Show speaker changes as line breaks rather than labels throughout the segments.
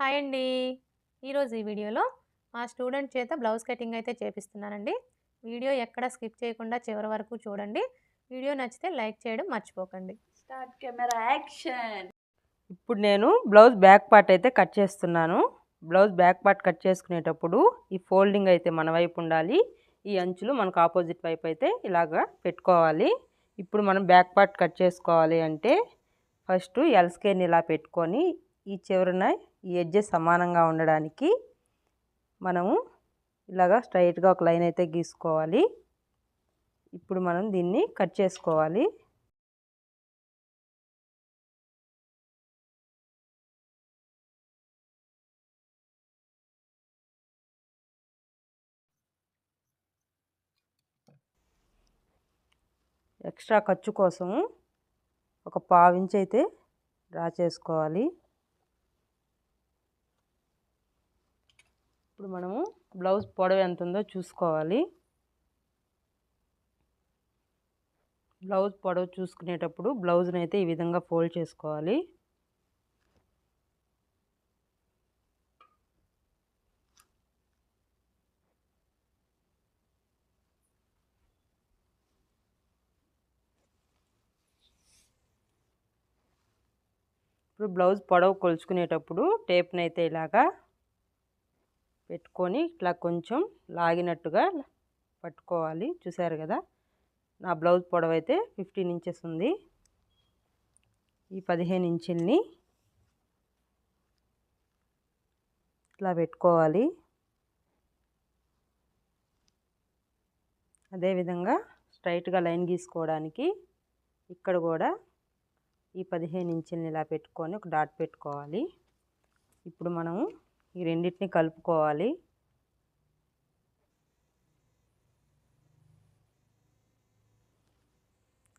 Hi అండి. ఈరోజు ఈ వీడియోలో మా స్టూడెంట్ చేత బ్లౌజ్ కటింగ్ అయితే చేపిస్తున్నానండి. వీడియో ఎక్కడ స్కిప్ చేయకుండా చివరి వరకు చూడండి. వీడియో నచ్చితే లైక్ చేయడం మర్చిపోకండి.
స్టార్ట్ కెమెరా యాక్షన్
ఇప్పుడు నేను బ్లౌజ్ బ్యాక్ పార్ట్ అయితే కట్ చేస్తున్నాను. బ్లౌజ్ బ్యాక్ పార్ట్ కట్ చేసుకునేటప్పుడు ఈ ఫోల్డింగ్ అయితే మన వైపు ఉండాలి. ఈ అంచులు మనకు ఆపోజిట్ వైపు అయితే ఇలాగా పెట్టుకోవాలి. ఇప్పుడు మనం బ్యాక్ పార్ట్ కట్ చేసుకోవాలి అంటే ఫస్ట్ ఎల్ స్కేర్ని ఇలా పెట్టుకొని ఈ చివరన ఈ ఎడ్జెస్ సమానంగా ఉండడానికి మనము ఇలాగా స్ట్రైట్గా ఒక లైన్ అయితే గీసుకోవాలి. ఇప్పుడు మనం దీన్ని కట్ చేసుకోవాలి. ఎక్స్ట్రా ఖర్చు కోసము ఒక పావించి అయితే డ్రా చేసుకోవాలి. ఇప్పుడు మనము బ్లౌజ్ పొడవు ఎంత ఉందో చూసుకోవాలి. బ్లౌజ్ పొడవు చూసుకునేటప్పుడు బ్లౌజ్ని అయితే ఈ విధంగా ఫోల్డ్ చేసుకోవాలి. ఇప్పుడు బ్లౌజ్ పొడవు కొలుచుకునేటప్పుడు టేప్ని అయితే ఇలాగా పెట్టుకొని ఇట్లా కొంచెం లాగినట్టుగా పట్టుకోవాలి. చూసారు కదా? నా బ్లౌజ్ పొడవు అయితే ఫిఫ్టీన్ ఇంచెస్ ఉంది. ఈ పదిహేను ఇంచుల్ని ఇట్లా పెట్టుకోవాలి. అదేవిధంగా స్ట్రైట్గా లైన్ గీసుకోవడానికి ఇక్కడ కూడా ఈ పదిహేను ఇంచుల్ని ఇలా పెట్టుకొని ఒక డాట్ పెట్టుకోవాలి. ఇప్పుడు మనము ఈ రెండింటిని కలుపుకోవాలి.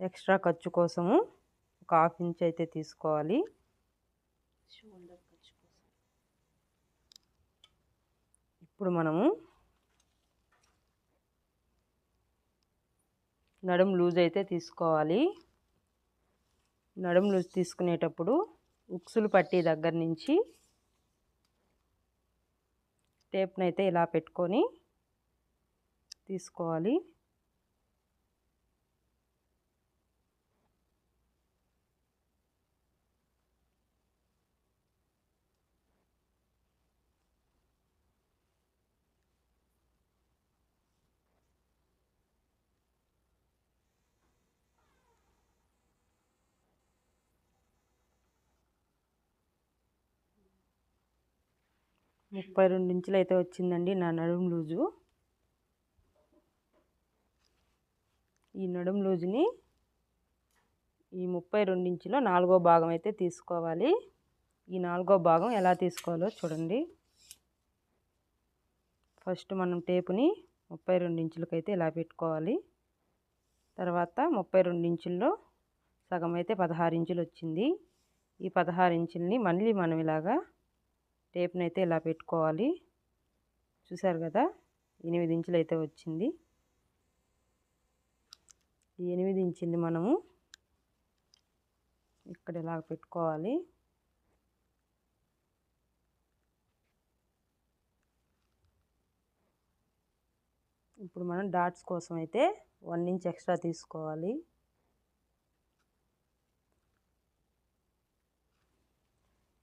ఎక్స్ట్రా ఖర్చు కోసము ఒక హాఫ్ ఇంచ్ అయితే తీసుకోవాలి. ఇప్పుడు మనము నడుం లూజ్ అయితే తీసుకోవాలి. నడుం లూజ్ తీసుకునేటప్పుడు ఉక్సులు పట్టి దగ్గర నుంచి టేప్ని అయితే ఇలా పెట్టుకొని తీసుకోవాలి. ముప్పై రెండు ఇంచులు అయితే వచ్చిందండి నా నడుం లూజు. ఈ నడుం లూజుని ఈ ముప్పై రెండు ఇంచులో నాలుగో భాగం అయితే తీసుకోవాలి. ఈ నాలుగో భాగం ఎలా తీసుకోవాలో చూడండి. ఫస్ట్ మనం టేపుని ముప్పై రెండు ఇంచులకైతే ఇలా పెట్టుకోవాలి. తర్వాత ముప్పై రెండు ఇంచుల్లో సగం అయితే పదహారు ఇంచులు వచ్చింది ఈ పదహారు ఇంచుల్ని మళ్ళీ మనం ఇలాగా టేప్ని అయితే ఇలా పెట్టుకోవాలి. చూసారు కదా? ఎనిమిది ఇంచులు అయితే వచ్చింది. ఈ ఎనిమిది ఇంచింది మనము ఇక్కడ ఇలా పెట్టుకోవాలి. ఇప్పుడు మనం డాట్స్ కోసం అయితే వన్ ఇంచ్ ఎక్స్ట్రా తీసుకోవాలి.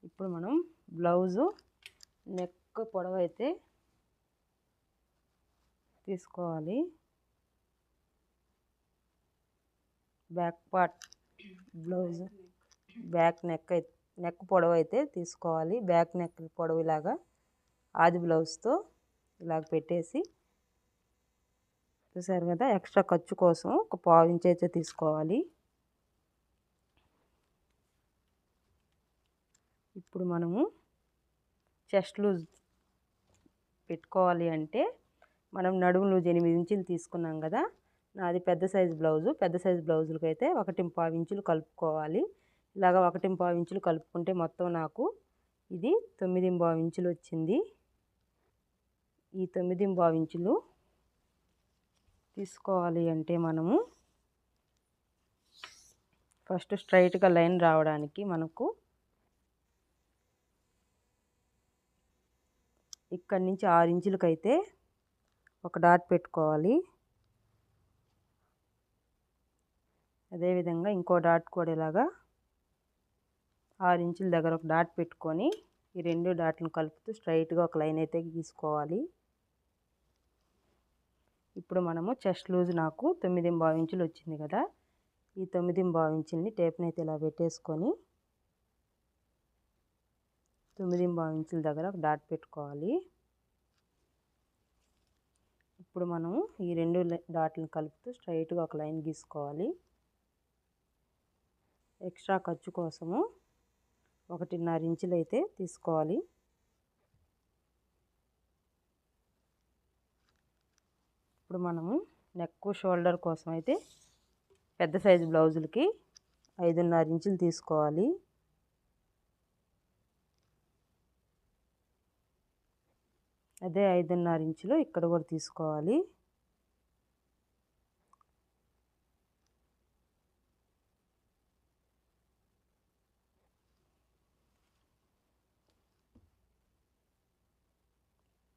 ఇప్పుడు మనం బ్లౌజు నెక్ పొడవైతే తీసుకోవాలి. Back part blouse back neck neck పొడవు అయితే తీసుకోవాలి. బ్యాక్ నెక్ పొడవు ఇలాగా ఆది బ్లౌజ్తో ఇలాగ పెట్టేసి చూసారు కదా ఎక్స్ట్రా ఖర్చు కోసం ఒక పావు ఇంచ్ అయితే తీసుకోవాలి. ఇప్పుడు మనము చెస్ట్ లూజ్ పెట్టుకోవాలి అంటే మనం నడుము లూజ్ ఎనిమిది ఇంచులు తీసుకున్నాం కదా నాది పెద్ద సైజు బ్లౌజు. పెద్ద సైజు బ్లౌజులకి అయితే ఒకటి పావు ఇంచులు కలుపుకోవాలి. ఇలాగ ఒకటి పావు ఇంచులు కలుపుకుంటే మొత్తం నాకు ఇది తొమ్మిది పావు ఇంచులు వచ్చింది. ఈ తొమ్మిది పావు ఇంచులు తీసుకోవాలి అంటే మనము ఫస్ట్ స్ట్రైట్గా లైన్ రావడానికి మనకు ఇక్కడి నుంచి ఆరు ఇంచులకైతే ఒక డాట్ పెట్టుకోవాలి. అదేవిధంగా ఇంకో డాట్ కూడా ఇలాగా ఆరు ఇంచుల దగ్గర ఒక డాట్ పెట్టుకొని ఈ రెండు డాట్లను కలుపుతూ స్ట్రైట్గా ఒక లైన్ అయితే గీసుకోవాలి. ఇప్పుడు మనము చెస్ట్ లూజ్ నాకు తొమ్మిది బావు ఇంచులు వచ్చింది కదా ఈ తొమ్మిది బావు ఇంచుల్ని టేప్ని అయితే ఇలా పెట్టేసుకొని తొమ్మిది బావు ఇంచుల దగ్గర ఒక డాట్ పెట్టుకోవాలి. ఇప్పుడు మనం ఈ రెండు డాట్లను కలుపుతూ స్ట్రైట్గా ఒక లైన్ గీసుకోవాలి. ఎక్స్ట్రా ఖర్చు కోసము ఒకటిన్నర ఇంచులు అయితే తీసుకోవాలి. ఇప్పుడు మనము నెక్ షోల్డర్ కోసం అయితే పెద్ద సైజు బ్లౌజులకి ఐదున్నర ఇంచులు తీసుకోవాలి. అదే ఐదున్నర ఇంచులు ఇక్కడ కూడా తీసుకోవాలి.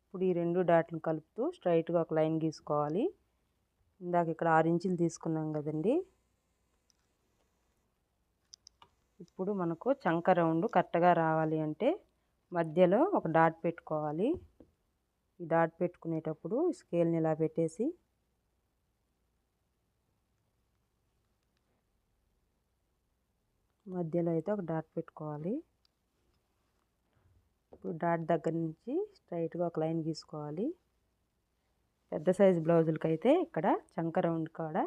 ఇప్పుడు ఈ రెండు డాట్లను కలుపుతూ స్ట్రైట్గా ఒక లైన్ గీసుకోవాలి. ఇందాక ఇక్కడ ఆరు ఇంచులు తీసుకున్నాం కదండి. ఇప్పుడు మనకు చంక రౌండ్ కరెక్ట్గా రావాలి అంటే మధ్యలో ఒక డాట్ పెట్టుకోవాలి. ఈ డాట్ పెట్టుకునేటప్పుడు స్కేల్ని ఇలా పెట్టేసి మధ్యలో అయితే ఒక డాట్ పెట్టుకోవాలి. ఇప్పుడు డాట్ దగ్గర నుంచి స్ట్రైట్గా ఒక లైన్ గీసుకోవాలి. పెద్ద సైజు బ్లౌజులకి అయితే ఇక్కడ చంక రౌండ్ కాడ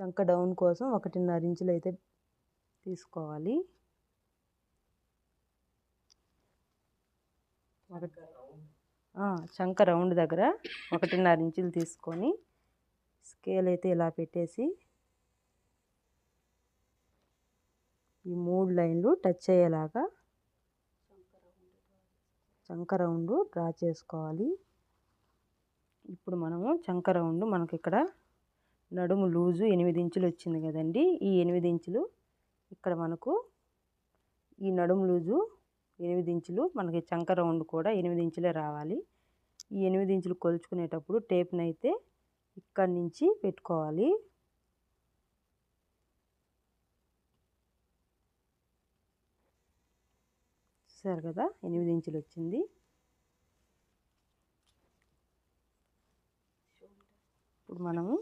చంక డౌన్ కోసం ఒకటిన్నర ఇంచులు అయితే తీసుకోవాలి. చంక రౌండ్ దగ్గర ఒకటిన్నర ఇంచులు తీసుకొని స్కేల్ అయితే ఇలా పెట్టేసి ఈ మూడు లైన్లు టచ్ అయ్యేలాగా చంక రౌండ్ డ్రా చేసుకోవాలి. ఇప్పుడు మనము చంక రౌండ్ మనకి ఇక్కడ నడుము లూజు ఎనిమిది ఇంచులు వచ్చింది కదండి. ఈ ఎనిమిది ఇంచులు ఇక్కడ మనకు ఈ నడుము లూజు ఎనిమిది ఇంచులు మనకి చంక రౌండ్ కూడా ఎనిమిది ఇంచులే రావాలి. ఈ ఎనిమిది ఇంచులు కొలుచుకునేటప్పుడు టేప్ని అయితే ఇక్కడి నుంచి పెట్టుకోవాలి. చూసారు కదా ఎనిమిది ఇంచులు వచ్చింది. ఇప్పుడు మనము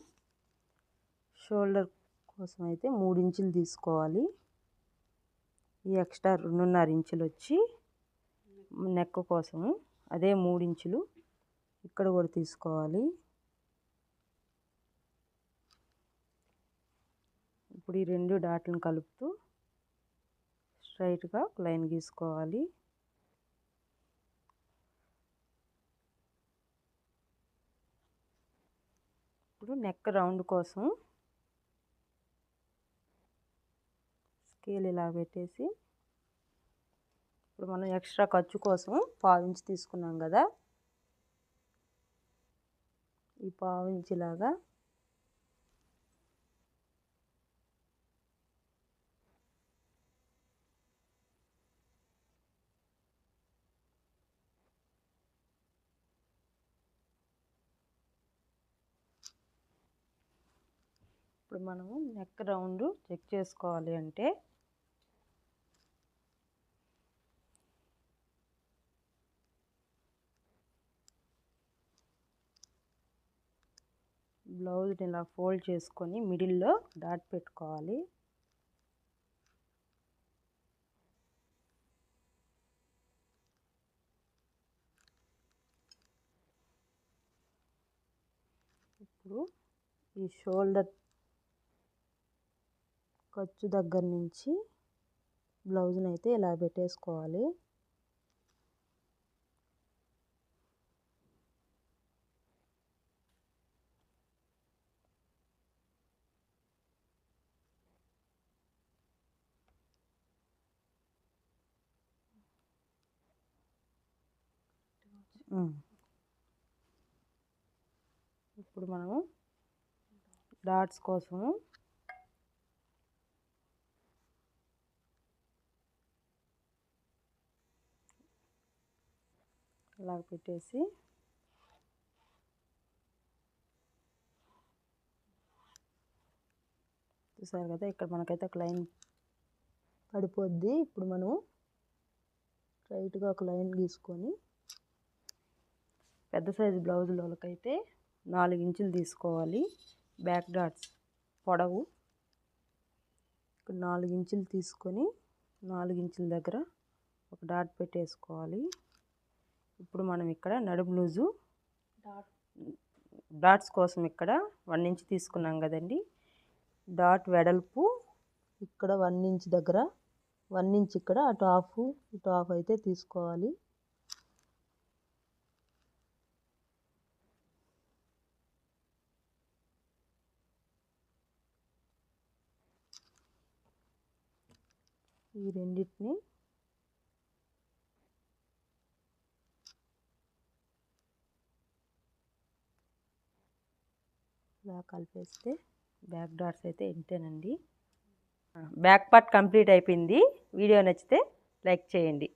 షోల్డర్ కోసం అయితే మూడు ఇంచులు తీసుకోవాలి. ఈ ఎక్స్ట్రా రెండున్నర ఇంచులు వచ్చి నెక్ కోసము. అదే మూడు ఇంచులు ఇక్కడ కూడా తీసుకోవాలి. ఇప్పుడు ఈ రెండు డాట్లను కలుపుతూ స్ట్రైట్గా లైన్ గీసుకోవాలి. ఇప్పుడు నెక్ రౌండ్ కోసం స్కేల్ ఇలా పెట్టేసి ఇప్పుడు మనం ఎక్స్ట్రా ఖర్చు కోసం పావించి తీసుకున్నాం కదా. ఈ పావు ఇప్పుడు మనము నెక్ రౌండ్ చెక్ చేసుకోవాలి అంటే బ్లౌజ్ని ఇలా ఫోల్డ్ చేసుకొని మిడిల్లో డాట్ పెట్టుకోవాలి. ఇప్పుడు ఈ షోల్డర్ ఖర్చు దగ్గర నుంచి బ్లౌజ్ని అయితే ఇలా పెట్టేసుకోవాలి. ఇప్పుడు మనము డాట్స్ కోసము ఇలా పెట్టేసి చూసారు కదా ఇక్కడ మనకైతే ఒక లైన్ పడిపోద్ది. ఇప్పుడు మనం స్ట్రైట్గా ఒక లైన్ గీసుకొని పెద్ద సైజు బ్లౌజులకైతే నాలుగు ఇంచులు తీసుకోవాలి. బ్యాక్ డాట్స్ పొడవు నాలుగు ఇంచులు తీసుకొని నాలుగు ఇంచుల దగ్గర ఒక డాట్ పెట్టేసుకోవాలి. ఇప్పుడు మనం ఇక్కడ నడుము లూజు డాట్స్ కోసం ఇక్కడ వన్ ఇంచ్ తీసుకున్నాం కదండి. డాట్ వెడల్పు ఇక్కడ వన్ ఇంచ్ దగ్గర వన్ ఇంచ్ ఇక్కడ అటు హాఫ్ ఇటు హాఫ్ అయితే తీసుకోవాలి. ఈ రెండింటిని ఇలా కలిపేస్తే బ్యాక్ డాట్స్ అయితే ఇంతేనండి బ్యాక్ పార్ట్ కంప్లీట్ అయిపోయింది. వీడియో నచ్చితే లైక్ చేయండి.